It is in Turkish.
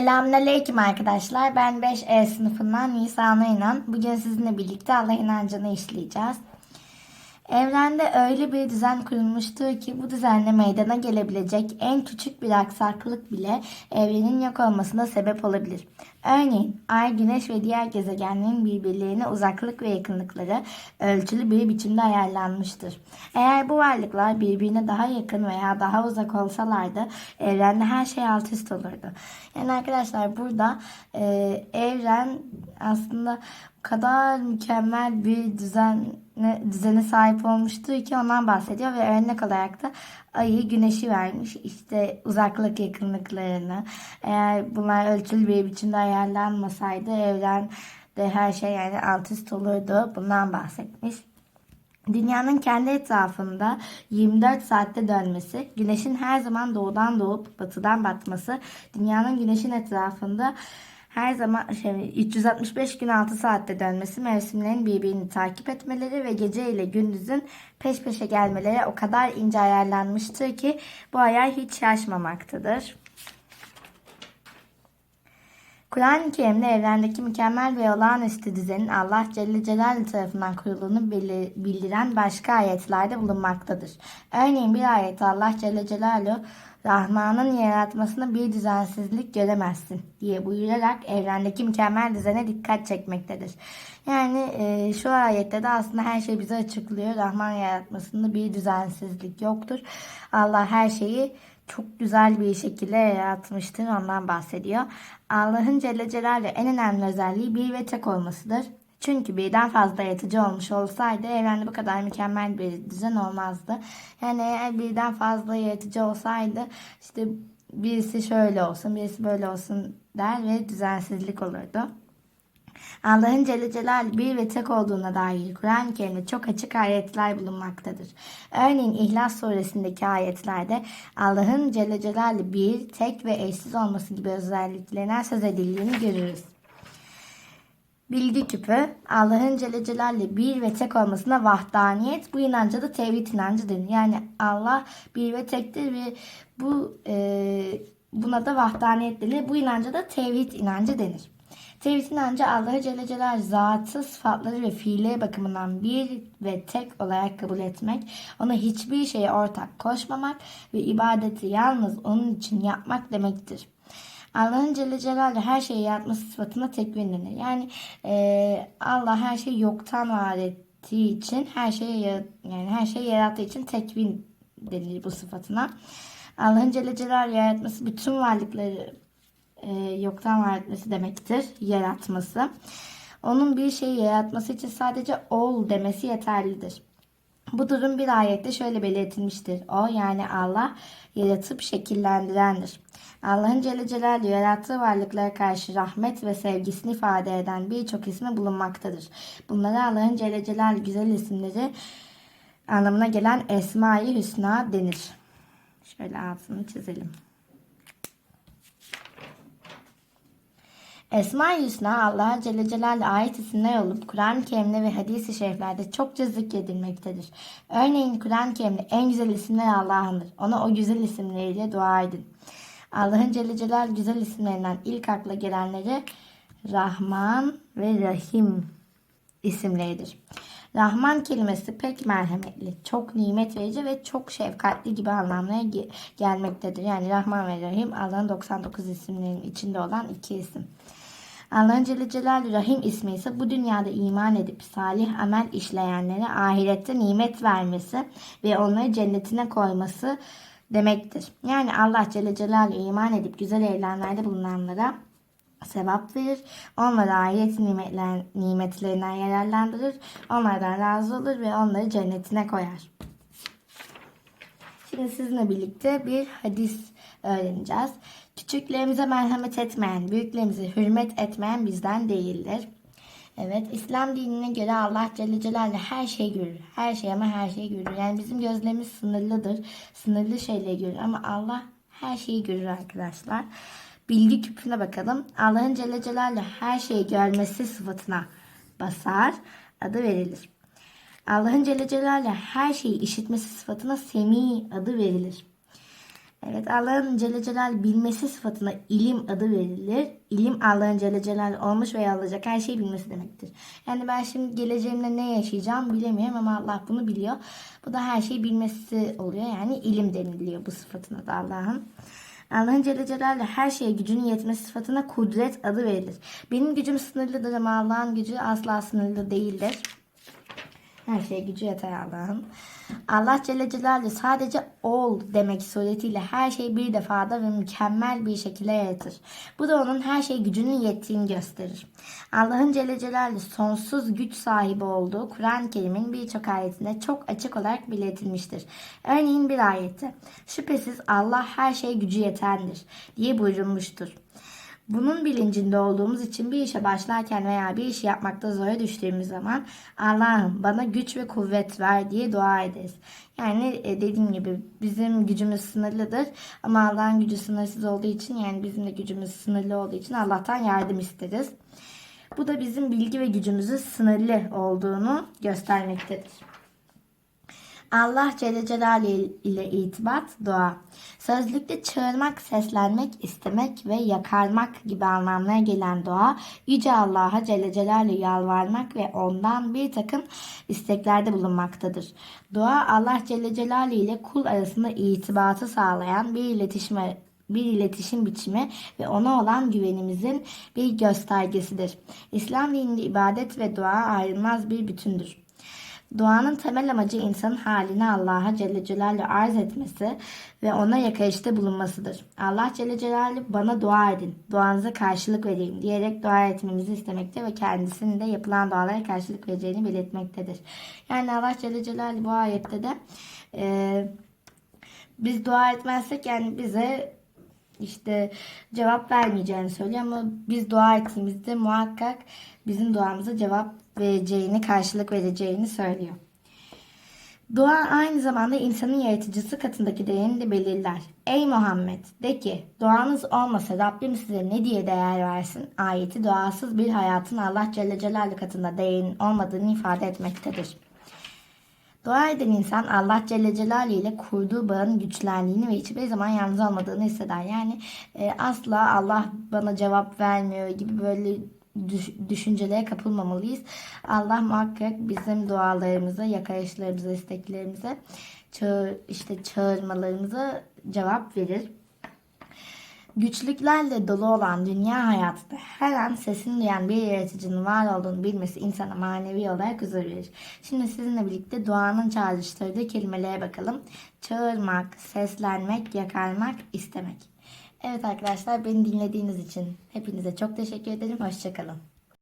Selamünaleyküm arkadaşlar. Ben 5E sınıfından Nisan İnan. Bugün sizinle birlikte Allah inancını işleyeceğiz. Evrende öyle bir düzen kurulmuştur ki bu düzenle meydana gelebilecek en küçük bir aksaklık bile evrenin yok olmasına sebep olabilir. Örneğin Ay, Güneş ve diğer gezegenlerin birbirlerine uzaklık ve yakınlıkları ölçülü bir biçimde ayarlanmıştır. Eğer bu varlıklar birbirine daha yakın veya daha uzak olsalardı evrende her şey alt üst olurdu. Yani arkadaşlar burada e, evren aslında kadar mükemmel bir düzen düzene sahip olmuştur ki ondan bahsediyor ve örnek olarak da ayı güneşi vermiş işte uzaklık yakınlıklarını eğer bunlar ölçülü bir biçimde ayarlanmasaydı evrende her şey yani alt üst olurdu bundan bahsetmiş. Dünyanın kendi etrafında 24 saatte dönmesi, güneşin her zaman doğudan doğup batıdan batması, dünyanın güneşin etrafında her zaman şey, 365 gün 6 saatte dönmesi, mevsimlerin birbirini takip etmeleri ve gece ile gündüzün peş peşe gelmeleri o kadar ince ayarlanmıştır ki bu ayar hiç şaşmamaktadır. Kur'an-ı Kerim'de evrendeki mükemmel ve olağanüstü düzenin Allah Celle Celaluhu tarafından kurulduğunu bildiren başka ayetlerde bulunmaktadır. Örneğin bir ayette Allah Celle Celaluhu Rahman'ın yaratmasında bir düzensizlik göremezsin diye buyurarak evrendeki mükemmel düzene dikkat çekmektedir. Yani e, şu ayette de aslında her şey bize açıklıyor. Rahman yaratmasında bir düzensizlik yoktur. Allah her şeyi çok güzel bir şekilde yaratmıştır. Ondan bahsediyor. Allah'ın Celle Celaluhu en önemli özelliği bir ve tek olmasıdır. Çünkü birden fazla yaratıcı olmuş olsaydı evrende bu kadar mükemmel bir düzen olmazdı. Yani eğer birden fazla yaratıcı olsaydı işte birisi şöyle olsun, birisi böyle olsun der ve düzensizlik olurdu. Allah'ın Celle Celal bir ve tek olduğuna dair Kur'an-ı Kerim'de çok açık ayetler bulunmaktadır. Örneğin İhlas suresindeki ayetlerde Allah'ın Celle Celal'i bir, tek ve eşsiz olması gibi özelliklerinden söz edildiğini görürüz. Bilgi küpü Allah'ın Celle Celaluhu bir ve tek olmasına vahdaniyet bu inanca da tevhid inancı denir. Yani Allah bir ve tektir ve bu e, buna da vahdaniyet denir. Bu inanca da tevhid inancı denir. Tevhid inancı Allah'ı Celle Celaluhu zatı, sıfatları ve fiilleri bakımından bir ve tek olarak kabul etmek, ona hiçbir şeye ortak koşmamak ve ibadeti yalnız onun için yapmak demektir. Allah'ın Celle Celaluhu her şeyi yaratması sıfatına tekvin denir. Yani e, Allah her şeyi yoktan var ettiği için her şeyi yani her şeyi yarattığı için tekvin denir bu sıfatına. Allah'ın Celle Celaluhu yaratması bütün varlıkları e, yoktan var etmesi demektir. Yaratması. Onun bir şeyi yaratması için sadece ol demesi yeterlidir. Bu durum bir ayette şöyle belirtilmiştir. O yani Allah yaratıp şekillendirendir. Allah'ın Celle Celaluhu yarattığı varlıklara karşı rahmet ve sevgisini ifade eden birçok ismi bulunmaktadır. Bunlara Allah'ın Celle Celaluhu güzel isimleri anlamına gelen Esma-i Hüsna denir. Şöyle altını çizelim. Esma-i Hüsna Allah Celle Celaluhu ait isimler olup Kur'an-ı Kerim'de ve hadis-i şeriflerde çokça zikredilmektedir. Örneğin Kur'an-ı Kerim'de en güzel isimler Allah'ındır. Ona o güzel isimleriyle dua edin. Allah'ın Celle Celaluhu güzel isimlerinden ilk akla gelenleri Rahman ve Rahim isimleridir. Rahman kelimesi pek merhametli, çok nimet verici ve çok şefkatli gibi anlamlara gelmektedir. Yani Rahman ve Rahim Allah'ın 99 isimlerinin içinde olan iki isim. Allah'ın Celle Celaluhu Rahim ismi ise bu dünyada iman edip salih amel işleyenlere ahirette nimet vermesi ve onları cennetine koyması demektir. Yani Allah Celle Celaluhu iman edip güzel eylemlerde bulunanlara sevap verir. Onlara ahiret nimetler, nimetlerinden yararlandırır. Onlardan razı olur ve onları cennetine koyar. Şimdi sizinle birlikte bir hadis öğreneceğiz. Küçüklerimize merhamet etmeyen, büyüklerimize hürmet etmeyen bizden değildir. Evet, İslam dinine göre Allah Celle Celaluhu her şeyi görür. Her şey ama her şeyi görür. Yani bizim gözlerimiz sınırlıdır. Sınırlı şeyleri görür ama Allah her şeyi görür arkadaşlar. Bilgi küpüne bakalım. Allah'ın Celle Celaluhu her şeyi görmesi sıfatına basar. Adı verilir. Allah'ın Celle Celaluhu her şeyi işitmesi sıfatına semi adı verilir. Evet Allah'ın Celle Celal bilmesi sıfatına ilim adı verilir. İlim Allah'ın Celle Celal olmuş veya olacak her şeyi bilmesi demektir. Yani ben şimdi geleceğimde ne yaşayacağım bilemiyorum ama Allah bunu biliyor. Bu da her şeyi bilmesi oluyor. Yani ilim deniliyor bu sıfatına da Allah'ın. Allah'ın Celle Celaluhu her şeye gücünün yetmesi sıfatına kudret adı verilir. Benim gücüm sınırlıdır ama Allah'ın gücü asla sınırlı değildir. Her şeye gücü yeter Allah'ın. Allah Celle Celaluhu sadece ol demek suretiyle her şeyi bir defada ve mükemmel bir şekilde yaratır. Bu da onun her şeye gücünün yettiğini gösterir. Allah'ın Celle Celaluhu sonsuz güç sahibi olduğu Kur'an-ı Kerim'in birçok ayetinde çok açık olarak belirtilmiştir. Örneğin bir ayette şüphesiz Allah her şeye gücü yetendir diye buyurulmuştur. Bunun bilincinde olduğumuz için bir işe başlarken veya bir işi yapmakta zora düştüğümüz zaman Allah'ım bana güç ve kuvvet ver diye dua ederiz. Yani e, dediğim gibi bizim gücümüz sınırlıdır ama Allah'ın gücü sınırsız olduğu için yani bizim de gücümüz sınırlı olduğu için Allah'tan yardım isteriz. Bu da bizim bilgi ve gücümüzün sınırlı olduğunu göstermektedir. Allah Celle Celaluhu ile itibat dua. Sözlükte çağırmak, seslenmek, istemek ve yakarmak gibi anlamlara gelen dua, Yüce Allah'a Celle Celaluhu yalvarmak ve ondan bir takım isteklerde bulunmaktadır. Dua Allah Celle Celaluhu ile kul arasında itibatı sağlayan bir iletişim bir iletişim biçimi ve ona olan güvenimizin bir göstergesidir. İslam dininde ibadet ve dua ayrılmaz bir bütündür. Duanın temel amacı insanın halini Allah'a Celle Celaluhu arz etmesi ve ona yakarışta bulunmasıdır. Allah Celle Celaluhu bana dua edin, duanıza karşılık vereyim diyerek dua etmemizi istemekte ve kendisinin de yapılan dualara karşılık vereceğini belirtmektedir. Yani Allah Celle Celaluhu bu ayette de e, biz dua etmezsek yani bize işte cevap vermeyeceğini söylüyor ama biz dua ettiğimizde muhakkak bizim duamıza cevap vereceğini, karşılık vereceğini söylüyor. Dua aynı zamanda insanın yaratıcısı katındaki değerini de belirler. Ey Muhammed de ki duanız olmasa Rabbim size ne diye değer versin? Ayeti duasız bir hayatın Allah Celle Celaluhu katında değerinin olmadığını ifade etmektedir. Dua eden insan Allah Celle Celaluhu ile kurduğu bağın güçlendiğini ve hiçbir zaman yalnız olmadığını hisseder. Yani e, asla Allah bana cevap vermiyor gibi böyle düşüncelere kapılmamalıyız. Allah muhakkak bizim dualarımıza, yakarışlarımıza, isteklerimize, çağır, işte çağırmalarımıza cevap verir. Güçlüklerle dolu olan dünya hayatında her an sesini duyan bir yaratıcının var olduğunu bilmesi insana manevi olarak huzur verir. Şimdi sizinle birlikte duanın çağrıştırdığı kelimelere bakalım. Çağırmak, seslenmek, yakarmak, istemek. Evet arkadaşlar beni dinlediğiniz için hepinize çok teşekkür ederim. Hoşçakalın.